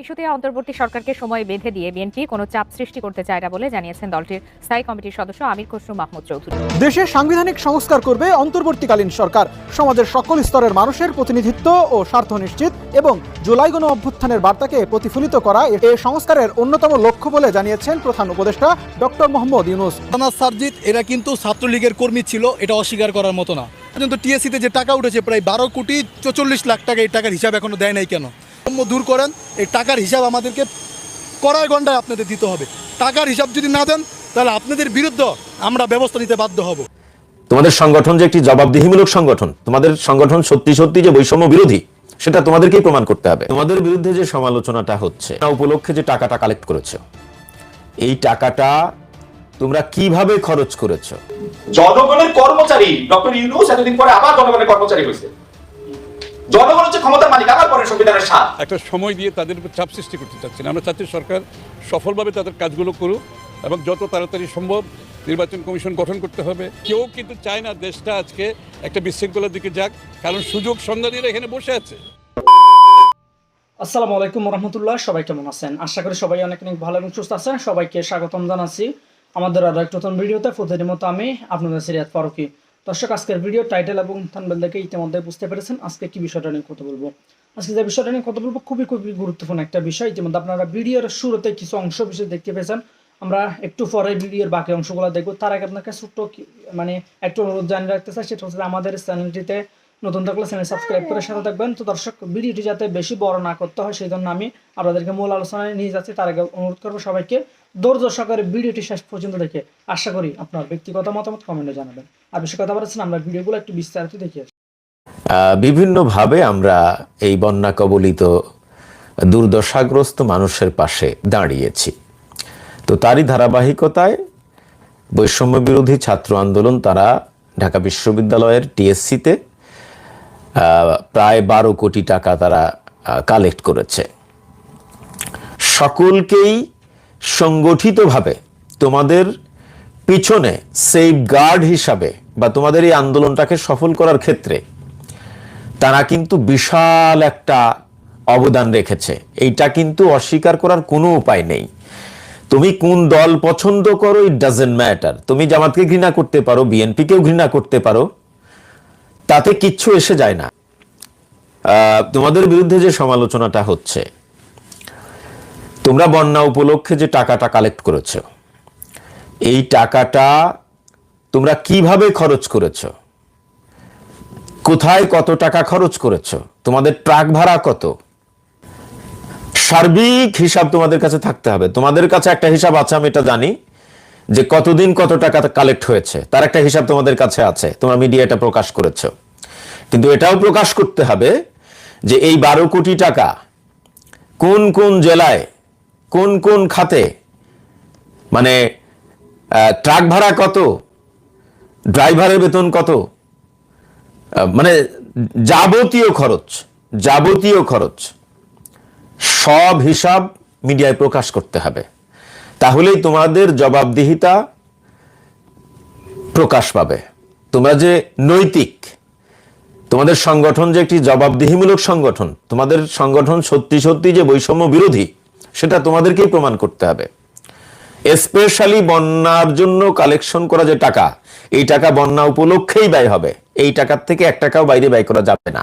ইস্যুতে অন্তর্বর্তী সরকারকে সময় বেঁধে দিয়ে বিএনপি কোনো চাপ সৃষ্টি করতে চায় না বলে জানিয়েছেন দলটির স্থায়ী কমিটির সদস্য আমির খসরু মাহমুদ চৌধুরী। দেশের সাংবিধানিক সংস্কার করবে অন্তর্বর্তীকালীন সরকার। সমাজের সকল স্তরের মানুষের প্রতিনিধিত্ব ও স্বার্থ নিশ্চিত এবং জুলাই গণ অভ্যুত্থানের বার্তাকে প্রতিফলিত করা এ সংস্কারের অন্যতম লক্ষ্য বলে জানিয়েছেন প্রধান উপদেষ্টা ডক্টর মোহাম্মদ ইউনুস। রানা সারজিৎ এরা কিন্তু ছাত্রলীগের কর্মী ছিল এটা অস্বীকার করার মতো না। পর্যন্ত টিএসসিতে যে টাকা উঠেছে প্রায় বারো কোটি চৌচল্লিশ লাখ টাকা এই টাকার হিসাব এখনও দেয় নাই কেন? বৈষম্য দূর করেন এই টাকার হিসাব আমাদেরকে কড়াই ঘন্টায় আপনাদের দিতে হবে। টাকার হিসাব যদি না দেন তাহলে আপনাদের বিরুদ্ধে আমরা ব্যবস্থা নিতে বাধ্য হব। তোমাদের সংগঠন যে একটি জবাবদিহিমূলক সংগঠন তোমাদের সংগঠন সত্যি সত্যি যে বৈষম্য বিরোধী সেটা তোমাদেরকেই প্রমাণ করতে হবে। তোমাদের বিরুদ্ধে যে সমালোচনাটা হচ্ছে না উপলক্ষে যে টাকাটা কালেক্ট করেছ এই টাকাটা তোমরা কীভাবে খরচ করেছ? জনগণের কর্মচারী ডক্টর ইউনুস এতদিন পরে আবার জনগণের কর্মচারী হয়েছে। জনগণ হচ্ছে ক্ষমতার মালিক আবার পরে সংবিধানের স্বাদ। একটা সময় দিয়ে তাদের উপর চাপ সৃষ্টি করতে চাচ্ছি আমরা চাচ্ছি সরকার সফলভাবে তাদের কাজগুলো করুক এবং যত তাড়াতাড়ি সম্ভব নির্বাচন কমিশন গঠন করতে হবে। কেউ কিন্তু চায় না দেশটা আজকে একটা বিশৃঙ্খলার দিকে যাক কারণ সুযোগ সন্ধানীরা এখানে বসে আছে। আসসালামু আলাইকুম রহমতুল্লাহ সবাই কেমন আছেন? আশা করি সবাই অনেক অনেক ভালো এবং সুস্থ আছেন। সবাইকে স্বাগতম জানাচ্ছি আমাদের আরও একটা নতুন ভিডিওতে। প্রতিদিন মতো আমি আপনাদের সিরিয়াত ফারুকি। দর্শক, আজকের ভিডিও টাইটেল এবং থানবেল দেখে ইতিমধ্যে বুঝতে পেরেছেন আজকে কি বিষয়টা নিয়ে কথা বলব। আজকে যে বিষয়টা নিয়ে কথা বলব খুবই খুবই গুরুত্বপূর্ণ একটা বিষয়। ইতিমধ্যে আপনারা ভিডিওর শুরুতে কিছু অংশ বিষয় দেখতে পেয়েছেন। আমরা একটু পরে ভিডিওর বাকি অংশগুলো দেখব। তার আগে আপনাকে ছোট্ট মানে একটু অনুরোধ জানিয়ে রাখতে চাই, সেটা হচ্ছে আমাদের চ্যানেলটিতে নতুন থাকলে চ্যানেল সাবস্ক্রাইব করে সাথে থাকবেন। তো দর্শক, ভিডিওটি যাতে বেশি বড় না করতে হয় সেই জন্য আমি আপনাদেরকে মূল আলোচনায় নিয়ে যাচ্ছি। তার আগে অনুরোধ করব সবাইকে ধৈর্য সহকারে ভিডিওটি শেষ পর্যন্ত দেখে আশা করি আপনার ব্যক্তিগত মতামত কমেন্টে জানাবেন। আর বেশি কথা বলেছেন আমরা ভিডিওগুলো একটু বিস্তারিত দেখি বিভিন্নভাবে আমরা এই বন্যা কবলিত দুর্দশাগ্রস্ত মানুষের পাশে দাঁড়িয়েছি। তো তারই ধারাবাহিকতায় বৈষম্য বিরোধী ছাত্র আন্দোলন তারা ঢাকা বিশ্ববিদ্যালয়ের টিএসসিতে প্রায় বারো কোটি টাকা তারা কালেক্ট করেছে। সকলকেই সংগঠিতভাবে তোমাদের পিছনে সেফ গার্ড হিসাবে বা তোমাদের এই আন্দোলনটাকে সফল করার ক্ষেত্রে তারা কিন্তু বিশাল একটা অবদান রেখেছে। এইটা কিন্তু অস্বীকার করার কোনো উপায় নেই। তুমি কোন দল পছন্দ করো ইট ডাজেন্ট ম্যাটার তুমি জামাতকে ঘৃণা করতে পারো বিএনপিকেও ঘৃণা করতে পারো তাতে কিচ্ছু এসে যায় না। তোমাদের বিরুদ্ধে যে সমালোচনাটা হচ্ছে, তোমরা বন্যা উপলক্ষে যে টাকাটা কালেক্ট করেছ, এই টাকাটা তোমরা কীভাবে খরচ করেছ, কোথায় কত টাকা খরচ করেছ, তোমাদের ট্রাক ভাড়া কত, সার্বিক হিসাব তোমাদের কাছে থাকতে হবে। তোমাদের কাছে একটা হিসাব আছে, আমি এটা জানি। যে কতদিন কত টাকা কালেক্ট হয়েছে, তার একটা হিসাব তোমাদের কাছে আছে, তোমরা মিডিয়া এটা প্রকাশ করেছ। কিন্তু এটাও প্রকাশ করতে হবে যে এই বারো কোটি টাকা কোন কোন জেলায়, কোন কোন খাতে মানে ট্রাক ভাড়া কত ড্রাইভারের বেতন কত মানে যাবতীয় খরচ যাবতীয় খরচ, সব হিসাব মিডিয়ায় প্রকাশ করতে হবে। তাহলেই তোমাদের জবাবদিহিতা প্রকাশ পাবে। তোমরা যে নৈতিক, তোমাদের সংগঠন যে একটি জবাবদিহিমূলক সংগঠন, তোমাদের সংগঠন সত্যি সত্যি যে বৈষম্য বিরোধী, সেটা তোমাদেরকেই প্রমাণ করতে হবে। স্পেশালি বন্যার জন্য কালেকশন করা যে টাকা, এই টাকা বন্যা উপলক্ষেই ব্যয় হবে। এই টাকার থেকে এক টাকাও বাইরে ব্যয় করা যাবে না।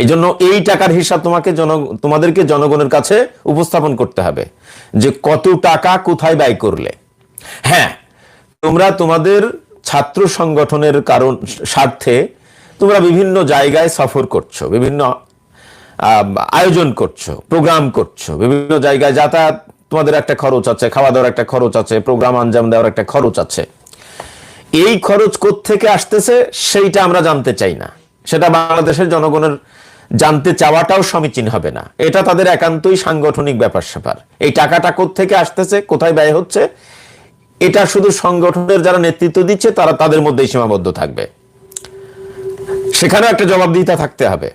এই জন্য এই টাকার হিসাব তোমাকে জন, তোমাদেরকে জনগণের কাছে উপস্থাপন করতে হবে। যে কত টাকা কোথায় ব্যয় করলে। হ্যাঁ তোমরা তোমাদের ছাত্র সংগঠনের কারণ, স্বার্থে তোমরা বিভিন্ন জায়গায় সফর করছ, বিভিন্ন আয়োজন করছ, প্রোগ্রাম করছ, বিভিন্ন জায়গায় যাতায়াত, তোমাদের একটা খরচ আছে খাওয়া দাওয়ার একটা খরচ আছে, প্রোগ্রাম আঞ্জাম দেওয়ার একটা খরচ আছে। এই খরচ থেকে আসতেছে, সেইটা আমরা জানতে চাই না। সেটা বাংলাদেশের জনগণের জানতে চাওয়াটাও সমীচীন হবে না। এটা তাদের একান্তই সাংগঠনিক ব্যাপার স্যাপার এই টাকাটা থেকে আসতেছে, কোথায় ব্যয় হচ্ছে, এটা শুধু সংগঠনের যারা নেতৃত্ব দিচ্ছে, তারা তাদের মধ্যেই সীমাবদ্ধ থাকবে। সেখানেও একটা জবাবদিহিতা থাকতে হবে।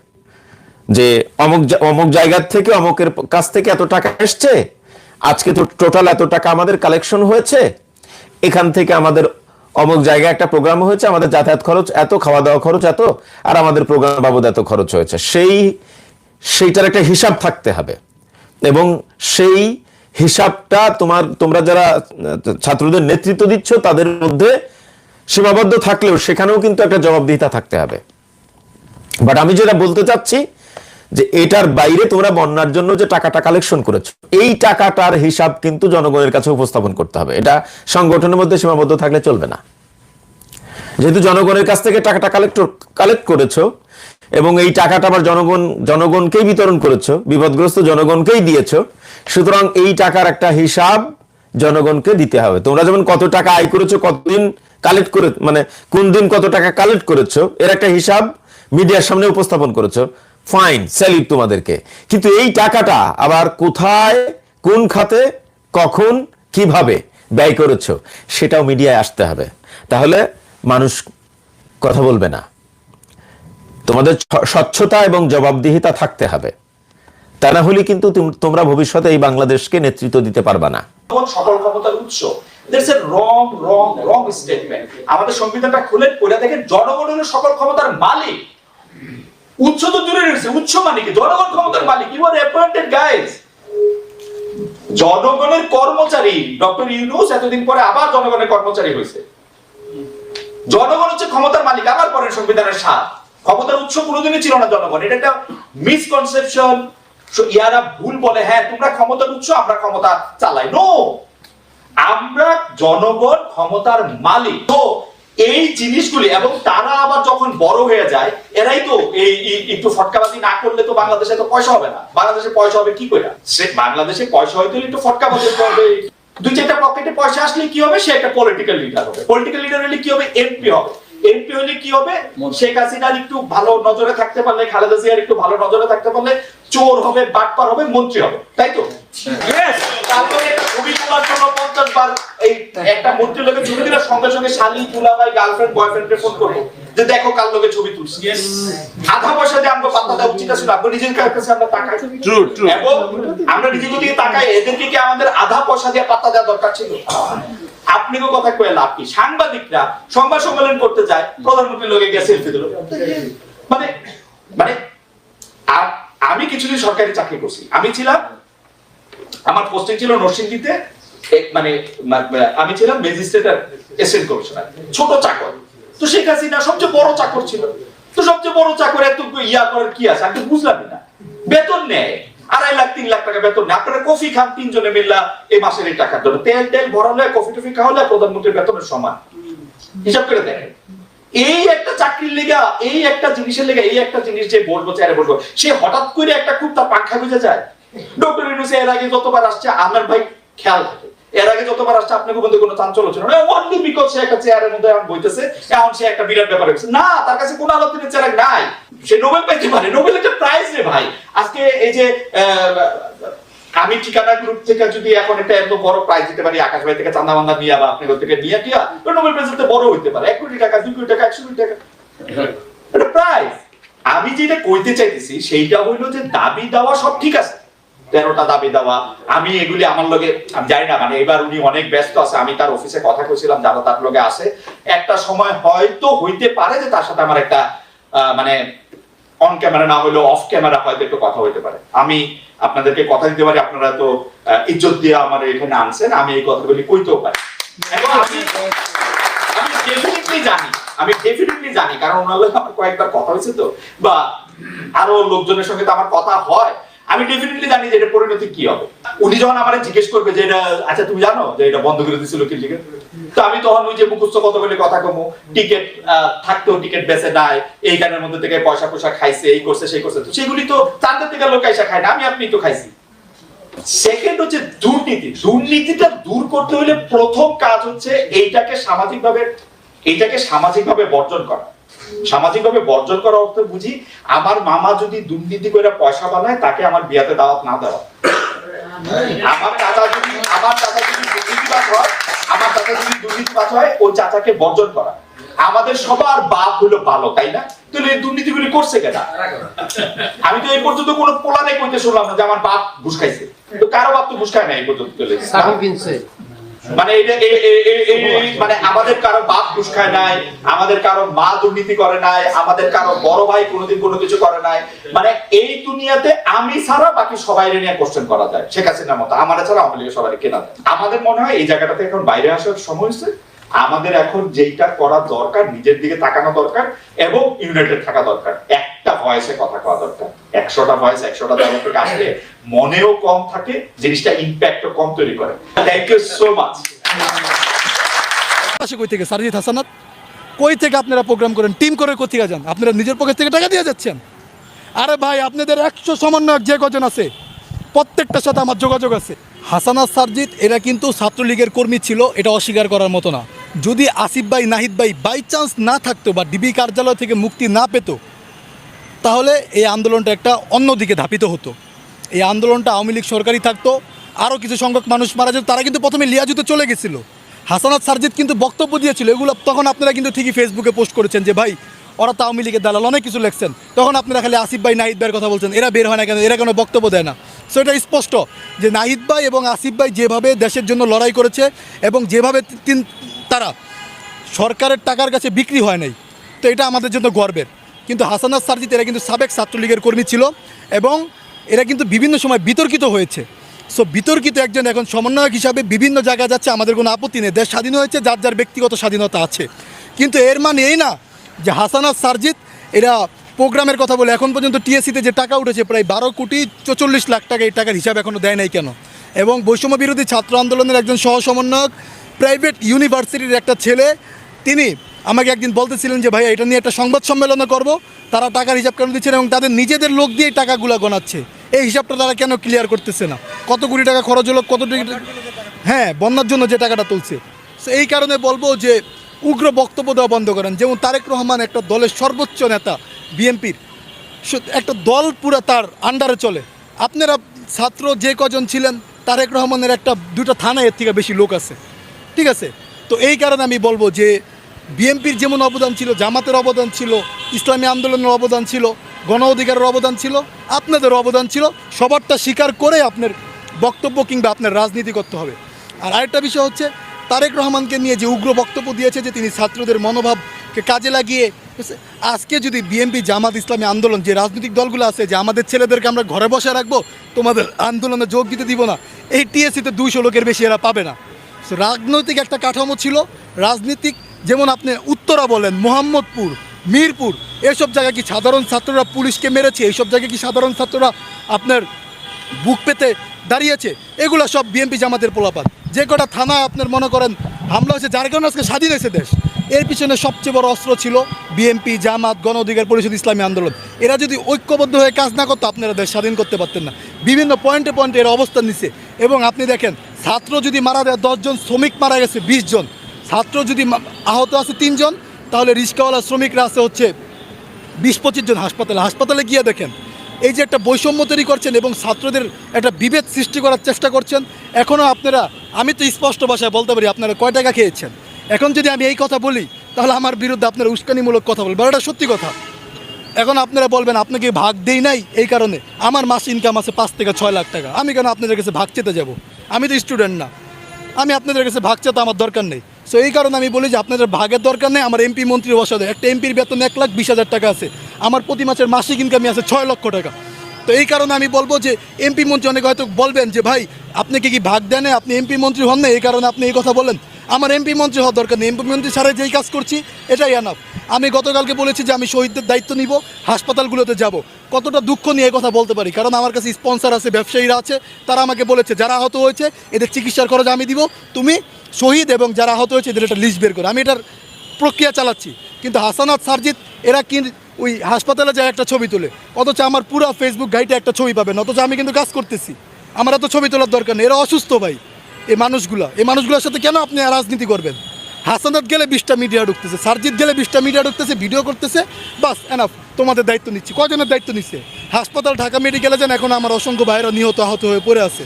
যে অমুক অমুক জায়গার থেকে, অমুকের কাছ থেকে এত টাকা এসছে, আজকে তো টোটাল এত টাকা আমাদের কালেকশন হয়েছে, এখান থেকে আমাদের অমুক জায়গায় একটা প্রোগ্রাম হয়েছে, আমাদের যাতায়াত খরচ এত খাওয়া দাওয়া খরচ এত, আর আমাদের প্রোগ্রাম বাবদ এত খরচ হয়েছে। সেই, সেইটার একটা হিসাব থাকতে হবে। এবং সেই হিসাবটা তোমার, তোমরা যারা ছাত্রদের নেতৃত্ব দিচ্ছ, তাদের মধ্যে সীমাবদ্ধ থাকলেও সেখানেও কিন্তু একটা জবাবদিহিতা থাকতে হবে। বাট আমি যেটা বলতে চাচ্ছি যে এটার বাইরে তোমরা বন্যার জন্য যে টাকাটা কালেকশন করেছ, এই টাকাটার হিসাব কিন্তু জনগণের কাছে উপস্থাপন করতে হবে। এটা সংগঠনের মধ্যে সীমাবদ্ধ থাকলে চলবে না। যেহেতু জনগণের কাছ থেকে টাকাটা কালেক্ট কালেক্ট করেছ এবং এই টাকাটা আবার জনগণ, জনগণকেই বিতরণ করেছ, বিপদগ্রস্ত জনগণকেই দিয়েছ, সুতরাং এই টাকার একটা হিসাব জনগণকে দিতে হবে। তোমরা যেমন কত টাকা আয় করেছ, কতদিন কালেক্ট করে মানে কোন দিন কত টাকা কালেক্ট করেছ, এর একটা হিসাব মিডিয়ার সামনে উপস্থাপন করেছ। ফাইন স্যালিট তোমাদেরকে। কিন্তু এই টাকাটা আবার কোথায়, কোন খাতে, কখন, কীভাবে ব্যয় করেছ, সেটাও মিডিয়ায় আসতে হবে। তাহলে মানুষ কথা বলবে না। তোমাদের স্বচ্ছতা এবং জবাবদিহিতা থাকতে হবে। তা না হলে কিন্তু তোমরা ভবিষ্যতে এই বাংলাদেশকে নেতৃত্ব দিতে পারবা না। সকল ক্ষমতার উৎস আমাদের সংবিধানটা খুলে পড়ে দেখেন জনগণ হলো সকল ক্ষমতার মালিক উৎস তো দূরে রয়েছে উৎস মানে কি জনগণ ক্ষমতার মালিক ইউ আর অ্যাপয়েন্টেড গাইস জনগণের কর্মচারী, ডক্টর ইউনুস এতদিন পরে আবার জনগণের কর্মচারী হয়েছে। জনগণ হচ্ছে ক্ষমতার মালিক, আবার পরের সংবিধানের স্বাদ ক্ষমতার উৎস কোনোদিনই ছিল না জনগণ, এটা একটা মিসকনসেপশন ইয়ারা ভুল বলে হ্যাঁ তোমরা ক্ষমতার উৎস, আমরা ক্ষমতা চালাই। নো আমরা জনগণ ক্ষমতার মালিক। তো এই জিনিসগুলি এবং তারা আবার যখন বড় হয়ে যায় এরাই তো এই একটু ফটকাবাজি না করলে তো বাংলাদেশে তো পয়সা হবে না। বাংলাদেশে পয়সা হবে কি করে সে বাংলাদেশে পয়সা হয়তো একটু ফটকাবাজি করবে দুই চারটা পকেটে পয়সা আসলে কি হবে? সে একটা পলিটিক্যাল লিডার হবে। পলিটিক্যাল লিডার হলে কি হবে? এমপি হবে। এমপি হলে কি হবে? শেখ হাসিনার একটু ভালো নজরে থাকতে পারলে খালেদা জিয়ার একটু ভালো নজরে থাকতে পারলে চোর হবে বাটপার হবে মন্ত্রী হবে। তাই তো? Yes! তারপরে একটা ছবি তোলার জন্য পঞ্চাশ বার এই একটা মন্ত্রীর লোকের ছবি দিলে সঙ্গে সঙ্গে শালি তুলা গার্লফ্রেন্ড বয়ফ্রেন্ডকে ফোন করব। যে দেখো কার লোকের ছবি তুলছি। আধা পয়সা দিয়ে আমরা পাত্তা দেওয়া উচিত ছিল আমরা নিজের কাছে আমরা তাকাই এবং আমরা নিজের দিকে তাকাই এদেরকে কি আমাদের আধা পয়সা দিয়ে পাত্তা দেওয়া দরকার ছিল? আপনিও কথা কয়ে লাভ কি? সাংবাদিকরা সংবাদ সম্মেলন করতে যায় প্রধানমন্ত্রীর লোকে গিয়ে সেলফি দিল মানে মানে আমি কিছুদিন সরকারি চাকরি করছি। আমি ছিলাম, আমার পোস্টিং ছিল নরসিংদীতে মানে আমি ছিলাম ম্যাজিস্ট্রেটার এসেন্ট কমিশনার ছোট চাকর। তো শেখ হাসিনা সবচেয়ে বড় চাকর ছিল। তো সবচেয়ে বড় চাকর এত ইয়া করার কি আছে? আমি তো বুঝলামই না। বেতন নেয়, আড়াই লাখ, তিন লাখ টাকা বেতন আপনারা কফি খান, তিনজনে মিল্লা এই মাসের এই টাকার জন্য। তেল তেল ভরালে, কফি টফি খাওয়ালে প্রধানমন্ত্রীর বেতনের সমান। হিসাব করে দেখেন। এই একটা চাকরির লেগা, এই একটা জিনিসের লেগা, এই একটা জিনিস যে বলব চেয়ারে বলব সে হঠাৎ করে একটা খুব তার পাংখা বুঝে যায়। ডক্টর ইউনুস এর আগে যতবার আসছে, আমার ভাই খেয়াল থাকে এর আগে যতবার আসছে, আপনাকে বলতে কোনো চাঞ্চল্য ছিল না। অনলি বিকজ সে একটা চেয়ারের মধ্যে এখন বইতেছে, এখন সে একটা বিরাট ব্যাপার হয়েছে। না, তার কাছে কোনো আলোচনার চেয়ার নাই। সে নোবেল পাইতে পারে নোবেল একটা প্রাইজ রে ভাই। আজকে এই যে আমি ঠিকানা গ্রুপ থেকে যদি এখন একটা এত বড় প্রাইজ দিতে পারি, আকাশ থেকে চান্দা মান্দা নিয়ে বা আপনাদের থেকে নিয়ে টিয়া নোবেল প্রাইজ বড় হইতে পারে। এক কোটি টাকা, দুই কোটি টাকা, একশো কোটি টাকা। এটা প্রাইজ আমি যেটা কইতে চাইতেছি, সেইটা হইল যে দাবি দেওয়া সব ঠিক আছে। তেরোটা দাবি দেওয়া। আমি এগুলি আমার লগে, আমি জানি না মানে এবার উনি অনেক ব্যস্ত আছে, আমি তার অফিসে কথা কইছিলাম, যারা তার লগে আছে। একটা সময় হয়তো হইতে পারে যে তার সাথে আমার একটা মানে অন ক্যামেরা না হলেও অফ ক্যামেরা হয়তো একটু কথা হইতে পারে। আমি আপনাদেরকে কথা দিতে পারি, আপনারা তো ইজ্জত দিয়ে আমার এখানে আনছেন, আমি এই কথাগুলি কইতেও পারি। এবং আমি ডেফিনেটলি জানি, আমি ডেফিনেটলি জানি, কারণ ওনার আমার কয়েকবার কথা হয়েছে তো, বা আরও লোকজনের সঙ্গে তো আমার কথা হয় আমি ডেফিনেটলি জানি যে এটা পরিণতি কি হবে। উনি যখন আমার জিজ্ঞেস করবে যে এটা আচ্ছা তুমি জানো যে এটা বন্ধ করে দিছিল কি লিখে তো আমি তখন ওই যে মুখস্থ কত বলে কথা কমু। টিকিট থাকতেও টিকিট বেচে নাই, এই গানের মধ্যে থেকে পয়সা পয়সা খাইছে, এই করছে, সেই করছে। তো সেগুলি তো চাঁদের থেকে লোক আইসা খায় না, আমি আপনি তো খাইছি। সেকেন্ড হচ্ছে দুর্নীতি। দুর্নীতিটা দূর করতে হলে প্রথম কাজ হচ্ছে এইটাকে সামাজিকভাবে এইটাকে সামাজিকভাবে বর্জন করা। সামাজিকভাবে বর্জন করা অর্থ বুঝি, আমার মামা যদি দুর্নীতি করে পয়সা বানায়, তাকে আমার বিয়াতে দাওয়াত না দেওয়া। আমার চাচা যদি, আমার চাচা যদি দুর্নীতিবাজ হয়, আমার চাচা যদি দুর্নীতিবাজ হয়, ওই চাচাকে বর্জন করা। আমাদের সবার বাপ হলো ভালো তাই না? তাহলে এই দুর্নীতিগুলি করছে কেনা আমি তো এই পর্যন্ত কোনো পোলানে কইতে শুনলাম না যে আমার বাপ ঘুষ খাইছে। তো কারও বাপ তো ঘুষ খায় না এই পর্যন্ত চলে মানে মানে আমাদের কারও বাপ ঘুষ খায় নাই, আমাদের কারও মা দুর্নীতি করে নাই, আমাদের কারও বড় ভাই কোনোদিন কোনো কিছু করে নাই। মানে এই দুনিয়াতে আমি ছাড়া বাকি সবাই নিয়ে কোশ্চেন করা যায়। শেখ হাসিনার মতো। আমার ছাড়া আওয়ামী সবাই কেনা আমাদের মনে হয় এই জায়গাটাতে এখন বাইরে আসার সময় হয়েছে। আমাদের এখন যেইটা করা দরকার, নিজের দিকে তাকানো দরকার এবং ইউনাইটেড থাকা দরকার। একটা ভয়েসে কথা কওয়া দরকার। একশোটা ভয়েস একশোটা জায়গা থেকে আসলে মনেও কম থাকে, জিনিসটা ইম্প্যাক্টও কম তৈরি করে। থ্যাংক ইউ সো মাচ কই থেকে? সারজিৎ হাসানাত? কই থেকে আপনারা প্রোগ্রাম করেন? টিম করে কোথেকে যান? আপনারা নিজের পকেট থেকে টাকা দিয়ে যাচ্ছেন? আরে ভাই, আপনাদের একশো সমন্বয়ক যে কজন আছে, প্রত্যেকটার সাথে আমার যোগাযোগ আছে। হাসানাত সারজিৎ এরা কিন্তু ছাত্রলীগের কর্মী ছিল, এটা অস্বীকার করার মতো না। যদি আসিফ ভাই, নাহিদ ভাই বাই চান্স না থাকতো বা ডিবি কার্যালয় থেকে মুক্তি না পেতো, তাহলে এই আন্দোলনটা একটা অন্যদিকে ধাপিত হতো। এই আন্দোলনটা আওয়ামী লীগ সরকারই থাকতো, আরও কিছু সংখ্যক মানুষ মারা যেত, তারা কিন্তু প্রথমে লিয়াজুতে চলে গেছিল। হাসানাত সারজিৎ কিন্তু বক্তব্য দিয়েছিল, এগুলো তখন আপনারা কিন্তু ঠিকই ফেসবুকে পোস্ট করেছেন যে, ভাই, ওরা তো আওয়ামী লীগের দালাল, অনেক কিছু লেখছেন। তখন আপনারা খালি আসিফ ভাই, নাহিদ ভাইয়ের কথা বলছেন, এরা বের হয় না কেন? এরা কোনো বক্তব্য দেয় না। সো এটা স্পষ্ট যে, নাহিদ ভাই এবং আসিফ ভাই যেভাবে দেশের জন্য লড়াই করেছে এবং যেভাবে তিন তারা সরকারের টাকার কাছে বিক্রি হয় নাই। তো এটা আমাদের জন্য গর্বের। কিন্তু হাসানাত সারজিৎ এরা কিন্তু সাবেক ছাত্রলীগের কর্মী ছিল এবং এরা কিন্তু বিভিন্ন সময় বিতর্কিত হয়েছে। সো বিতর্কিত একজন এখন সমন্বয়ক হিসাবে বিভিন্ন জায়গায় যাচ্ছে, আমাদের কোনো আপত্তি নেই। দেশ স্বাধীন হয়েছে, যার যার ব্যক্তিগত স্বাধীনতা আছে। কিন্তু এর মানে এই না যে হাসানাত সারজিৎ এরা প্রোগ্রামের কথা বলে এখন পর্যন্ত টিএসসিতে যে টাকা উঠেছে, প্রায় বারো কোটি চৌচল্লিশ লাখ টাকা এই টাকার হিসাব এখনও দেয় নাই কেন? এবং বৈষম্য বিরোধী ছাত্র আন্দোলনের একজন সহ সমন্বয়ক প্রাইভেট ইউনিভার্সিটির একটা ছেলে, তিনি আমাকে একদিন বলতেছিলেন যে ভাই এটা নিয়ে একটা সংবাদ সম্মেলন করব। তারা টাকার হিসাব কেন দিচ্ছেন এবং তাদের নিজেদের লোক দিয়ে টাকাগুলো গোনাচ্ছে এই হিসাবটা তারা কেন ক্লিয়ার করতেছে না? কত কোটি টাকা খরচ হলো, কত হ্যাঁ বন্যার জন্য যে টাকাটা তুলছে। So, এই কারণে বলব যে, উগ্র বক্তব্য দেওয়া বন্ধ করেন। যেমন তারেক রহমান একটা দলের সর্বোচ্চ নেতা, বিএনপির। একটা দল পুরো তার আন্ডারে চলে। আপনারা ছাত্র যে কজন ছিলেন, তারেক রহমানের একটা, দুটো থানায় এর থেকে বেশি লোক আছে। ঠিক আছে? তো এই কারণে আমি বলব যে, বিএনপির যেমন অবদান ছিল, জামাতের অবদান ছিল, ইসলামী আন্দোলনের অবদান ছিল, গণ অধিকারের অবদান ছিল, আপনাদের অবদান ছিল, সবারটা স্বীকার করে আপনার বক্তব্য কিংবা আপনার রাজনীতি করতে হবে। আর আরেকটা বিষয় হচ্ছে, তারেক রহমানকে নিয়ে যে উগ্র বক্তব্য দিয়েছে যে তিনি ছাত্রদের মনোভাবকে কাজে লাগিয়ে আজকে যদি বিএনপি, জামাত, ইসলামী আন্দোলন যে রাজনৈতিক দলগুলো আছে, যে আমাদের ছেলেদেরকে আমরা ঘরে বসে রাখব, তোমাদের আন্দোলনে যোগ দিতে দিব না। এই টিএসসিতে দুইশো লোকের বেশি এরা পাবে না। রাজনৈতিক একটা কাঠামো ছিল, রাজনীতিক যেমন আপনি উত্তরা বলেন, মোহাম্মদপুর, মিরপুর, এসব জায়গায় কি সাধারণ ছাত্ররা পুলিশকে মেরেছে? এইসব জায়গায় কি সাধারণ ছাত্ররা আপনার বুক পেতে দাঁড়িয়েছে? এগুলো সব বিএনপি জামাতের পোলাপাত। যে কটা থানা আপনার মনে করেন হামলা হয়েছে, যার কারণে আজকে স্বাধীন হয়েছে দেশ। এর পিছনে সবচেয়ে বড় অস্ত্র ছিল বিএনপি, জামাত, গণ অধিকার পরিষদ, ইসলামী আন্দোলন। এরা যদি ঐক্যবদ্ধ হয়ে কাজ না করতো, আপনারা দেশ স্বাধীন করতে পারতেন না। বিভিন্ন পয়েন্টে পয়েন্টে এরা অবস্থান নিচ্ছে এবং আপনি দেখেন ছাত্র যদি মারা যায়, দশজন শ্রমিক মারা গেছে, বিশ জন। ছাত্র যদি আহত আছে তিনজন, তাহলে রিক্সাওয়ালা শ্রমিকরা আছে হচ্ছে বিশ, পঁচিশ জন হাসপাতালে। হাসপাতালে গিয়ে দেখেন, এই যে একটা বৈষম্য তৈরি করছেন এবং ছাত্রদের একটা বিভেদ সৃষ্টি করার চেষ্টা করছেন এখনও আপনারা, আমি তো স্পষ্ট ভাষায় বলতে পারি, আপনারা কয় টাকা খেয়েছেন? এখন যদি আমি এই কথা বলি, তাহলে আমার বিরুদ্ধে আপনারা উস্কানিমূলক কথা বলবেন। এটা সত্যি কথা। এখন আপনারা বলবেন, আপনাকে ভাগ দেই নাই এই কারণে। আমার মাস ইনকাম আছে পাঁচ থেকে ছয় লাখ টাকা। আমি কেন আপনাদের কাছে ভাগ চেতে যাব? আমি তো স্টুডেন্ট না। আমি আপনাদের কাছে ভাগ চাতে আমার দরকার নেই। সো এই কারণে আমি বলি যে আপনাদের ভাগের দরকার নেই, আমার এমপি মন্ত্রী বসাদে একটা এমপির বেতন এক লাখ বিশ হাজার টাকা আছে। আমার প্রতি মাসের মাসিক ইনকামই আছে ছয় লক্ষ টাকা। তো এই কারণে আমি বলব যে এমপি মন্ত্রী অনেক হয়তো বলবেন যে, ভাই, আপনি কি কি ভাগ দেন? আপনি এমপি মন্ত্রী হন না এই কারণে আপনি এই কথা বলেন। আমার এমপি মন্ত্রী হওয়ার দরকার নেই। এমপি মন্ত্রী ছাড়া যেই কাজ করছি, এটাই আনাপ আমি গতকালকে বলেছি যে আমি শহীদদের দায়িত্ব নিব, হাসপাতালগুলোতে যাব। কতটা দুঃখ নিয়ে কথা বলতে পারি, কারণ আমার কাছে স্পন্সর আছে, ব্যবসায়ীরা আছে, তারা আমাকে বলেছে, যারা আহত হয়েছে, এদের চিকিৎসার খরচ আমি দিব। তুমি শহীদ এবং যারা আহত হয়েছে, এদের একটা লিস্ট বের করো। আমি এটার প্রক্রিয়া চালাচ্ছি। কিন্তু হাসানাত সারজিৎ এরা কি ওই হাসপাতালে যায় একটা ছবি তোলে? অথচ আমার পুরো ফেসবুক গাইডে একটা ছবি পাবেন, অথচ আমি কিন্তু কাজ করতেছি। আমার এত ছবি তোলার দরকার নেই। এরা অসুস্থ ভাই। এই মানুষগুলো, এই মানুষগুলোর সাথে কেন আপনি রাজনীতি করবেন? হাসানাত গেলে বিশটা মিডিয়া ঢুকতেছে, সারজিৎ গেলে বিশটা মিডিয়া ঢুকতেছে ভিডিও করতেছে, বাস এনাফ তোমাদের দায়িত্ব নিচ্ছি। কজনের দায়িত্ব নিচ্ছে? হাসপাতাল, ঢাকা মেডিকেলে যান এখন আমার অসংখ্য ভাইরা নিহত, আহত হয়ে পড়ে আছে।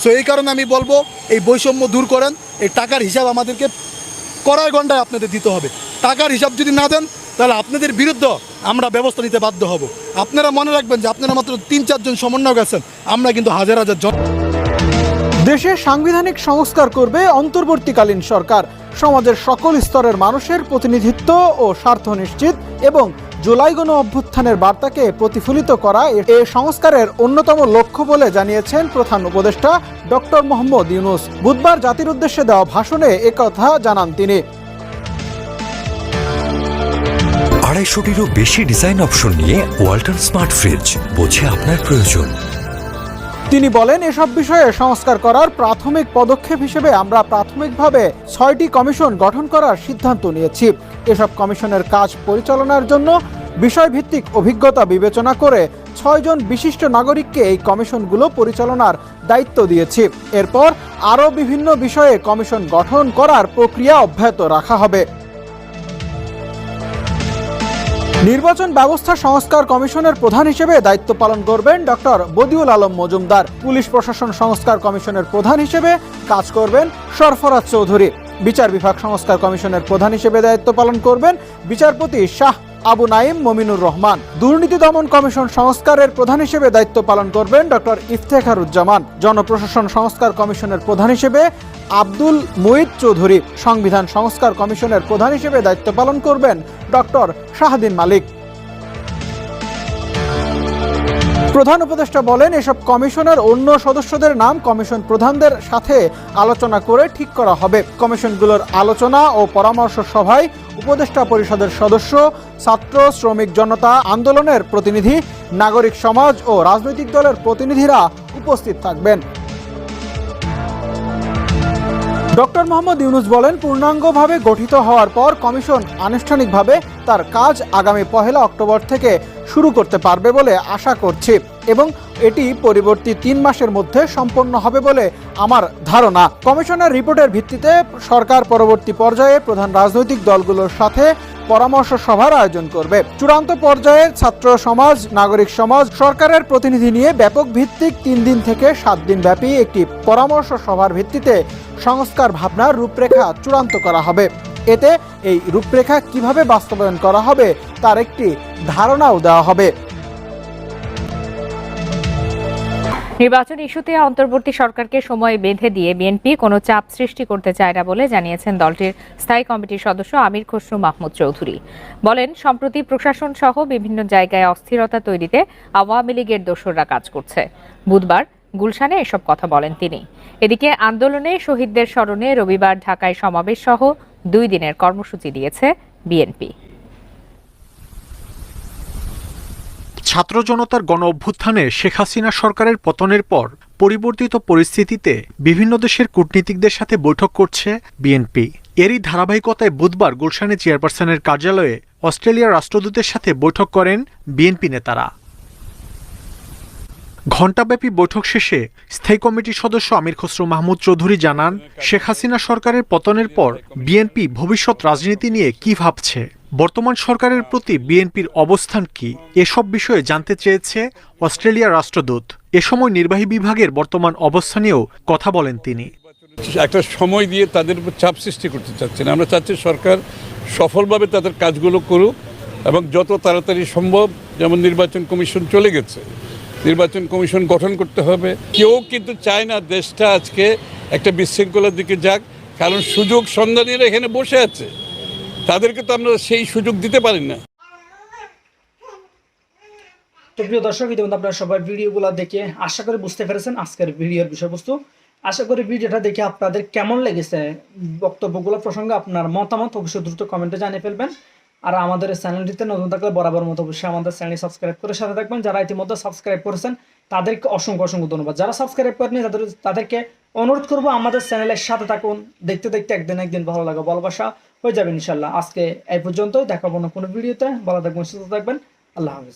সো এই কারণে আমি বলব, এই বৈষম্য দূর করেন, এই টাকার হিসাব আমাদেরকে কড়াই গন্ডায় আপনাদের দিতে হবে। টাকার হিসাব যদি না দেন, তাহলে আপনাদের বিরুদ্ধে আমরা ব্যবস্থা নিতে বাধ্য হব। আপনারা মনে রাখবেন যে আপনারা মাত্র তিন চারজন সমন্বয়ক আছেন, আমরা কিন্তু হাজার হাজার জন দেশে সাংবিধানিক সংস্কার করবে অন্তর্বর্তীকালীন সরকার। সমাজের সকল স্তরের মানুষের প্রতিনিধিত্ব ও স্বার্থ নিশ্চিত এবং জুলাই গণ অভ্যুত্থানের বার্তাকে প্রতিফলিত করা এ- সংস্কারের অন্যতম লক্ষ্য বলে জানিয়েছেন প্রধান উপদেষ্টা ডক্টর মোহাম্মদ ইউনুস। বুধবার জাতির উদ্দেশ্যে দেওয়া ভাষণে একথা জানান তিনি। আড়াইশোটিরও বেশি ডিজাইন অপশন নিয়ে ওয়াল্টন স্মার্ট ফ্রিজ, বোঝে আপনার প্রয়োজন। তিনি বলেন, এসব বিষয়ে সংস্কার করার প্রাথমিক পদক্ষেপ হিসেবে আমরা প্রাথমিকভাবে ছয়টি কমিশন গঠন করার সিদ্ধান্ত নিয়েছি। এসব কমিশনের কাজ পরিচালনার জন্য বিষয়ভিত্তিক অভিজ্ঞতা বিবেচনা করে ছয়জন বিশিষ্ট নাগরিককে এই কমিশনগুলো পরিচালনার দায়িত্ব দিয়েছি। এরপর আরও বিভিন্ন বিষয়ে কমিশন গঠন করার প্রক্রিয়া অব্যাহত রাখা হবে। নির্বাচন ব্যবস্থা সংস্কার কমিশনের প্রধান হিসেবে দায়িত্ব পালন করবেন ডক্টর বদিউল আলম মজুমদার। পুলিশ প্রশাসন সংস্কার কমিশনের প্রধান হিসেবে কাজ করবেন সরফরাজ চৌধুরী। বিচার বিভাগ সংস্কার কমিশনের প্রধান হিসেবে দায়িত্ব পালন করবেন বিচারপতি শাহ আবু নাইম মমিনুর রহমান। দুর্নীতি দমন কমিশন সংস্কারের প্রধান হিসেবে দায়িত্ব পালন করবেন ডক্টর ইফতেখারুজ্জামান। জনপ্রশাসন সংস্কার কমিশনের প্রধান হিসেবে আব্দুল মুইদ চৌধুরী। সংবিধান সংস্কার কমিশনের প্রধান হিসেবে দায়িত্ব পালন করবেন ডক্টর শাহদিন মালিক। প্রধান উপদেষ্টা বলেন, এসব কমিশনের অন্য সদস্যদের নাম কমিশন প্রধানদের সাথে আলোচনা করে ঠিক করা হবে। কমিশনগুলোর আলোচনা ও পরামর্শ সভায় উপদেষ্টা পরিষদের সদস্য, ছাত্র, শ্রমিক জনতা, আন্দোলনের প্রতিনিধি, নাগরিক সমাজ ও রাজনৈতিক দলের প্রতিনিধিরা উপস্থিত থাকবেন। ডক্টর মোহাম্মদ ইউনুস বলেন, পূর্ণাঙ্গভাবে গঠিত হওয়ার পর কমিশন আনুষ্ঠানিকভাবে তার কাজ আগামী পহেলা অক্টোবর থেকে শুরু করতে পারবে বলে আশা করছি এবং এটি পরবর্তী তিন মাসের মধ্যে সম্পন্ন হবে বলে আমার ধারণা। কমিশনের রিপোর্টের ভিত্তিতে সরকার পরবর্তী পর্যায়ে প্রধান রাজনৈতিক দলগুলোর সাথে পরামর্শ সভার আয়োজন করবে। চূড়ান্ত পর্যায়ে ছাত্র সমাজ, নাগরিক সমাজ, সরকারের প্রতিনিধি নিয়ে ব্যাপক ভিত্তিক তিন দিন থেকে সাত দিন ব্যাপী একটি পরামর্শ সভার ভিত্তিতে সংস্কার ভাবনার রূপরেখা চূড়ান্ত করা হবে। এতে এই রূপরেখা কীভাবে বাস্তবায়ন করা হবে তার একটি ধারণাও দেওয়া হবে। নির্বাচন ইস্যুতে অন্তর্বর্তী সরকারকে সময় বেঁধে দিয়ে বিএনপি কোনো চাপ সৃষ্টি করতে চায় না বলে জানিয়েছেন দলটির স্থায়ী কমিটির সদস্য আমির খসরু মাহমুদ চৌধুরী। বলেন, সম্প্রতি প্রশাসন সহ বিভিন্ন জায়গায় অস্থিরতা তৈরিতে আওয়ামী লীগের দোসররা কাজ করছে। বুধবার গুলশানে এসব কথা বলেন তিনি। এদিকে আন্দোলনে শহীদদের স্মরণে রবিবার ঢাকায় সমাবেশ সহ দুই দিনের কর্মসূচি দিয়েছে বিএনপি। ছাত্র জনতার গণ অভ্যুত্থানে শেখ হাসিনা সরকারের পতনের পর পরিবর্তিত পরিস্থিতিতে বিভিন্ন দেশের কূটনীতিকদের সাথে বৈঠক করছে বিএনপি। এরই ধারাবাহিকতায় বুধবার গুলশানে চেয়ারপারসনের কার্যালয়ে অস্ট্রেলিয়ার রাষ্ট্রদূতের সাথে বৈঠক করেন বিএনপি নেতারা। ঘণ্টাব্যাপী বৈঠক শেষে স্থায়ী কমিটির সদস্য আমির খসরু মাহমুদ চৌধুরী জানান, শেখ হাসিনা সরকারের পতনের পর বিএনপি ভবিষ্যৎ রাজনীতি নিয়ে কি ভাবছে? বর্তমান সরকারের প্রতি বিএনপির অবস্থান কি? এসব বিষয়ে জানতে চেয়েছে অস্ট্রেলিয়ার রাষ্ট্রদূত। এ সময় নির্বাহী বিভাগের বর্তমান অবস্থা নিয়েও কথা বলেন তিনি। একটা সময় দিয়ে তাদের উপর চাপ সৃষ্টি করতে চাচ্ছি না আমরা চাচ্ছি সরকার সফলভাবে তাদের কাজগুলো করুক এবং যত তাড়াতাড়ি সম্ভব যেমন নির্বাচন কমিশন চলে গেছে নির্বাচন কমিশন গঠন করতে হবে। কেউ কিন্তু চায় না দেশটা আজকে একটা বিশৃঙ্খলার দিকে যাক, কারণ সুযোগ সন্ধানীরা এখানে বসে আছে। তাদেরকে তো আমরা সেই সুযোগ দিতে পারি না। তো প্রিয় দর্শক ইতিমধ্যে আপনারা সবাই ভিডিওগুলো দেখে আশা করি বুঝতে পেরেছেন আজকের ভিডিওর বিষয়বস্তু। আশা করি ভিডিওটা দেখে আপনাদের কেমন লেগেছে বক্তব্যগুলো প্রসঙ্গে আপনার মতামত অবশ্যই দ্রুত কমেন্টে জানিয়ে ফেলবেন। আর আমাদের চ্যানেলটিতে নতুন থাকলে বরাবর মতো অবশ্যই আমাদের চ্যানেল সাবস্ক্রাইব করে সাথে থাকবেন। যারা ইতিমধ্যে সাবস্ক্রাইব করেছেন, তাদেরকে অসংখ্য অসংখ্য ধন্যবাদ। যারা সাবস্ক্রাইব করেনি তাদের তাদেরকে অনুরোধ করব আমাদের চ্যানেলের সাথে থাকুন। দেখতে দেখতে একদিন একদিন ভালো লাগে, ভালোবাসা হয়ে যাবে ইনশাল্লাহ। আজকে এই পর্যন্তই। দেখাবো না কোনো ভিডিওতে। ভালো থাকবেন, সুস্থ থাকবেন। আল্লাহ হাফিজ।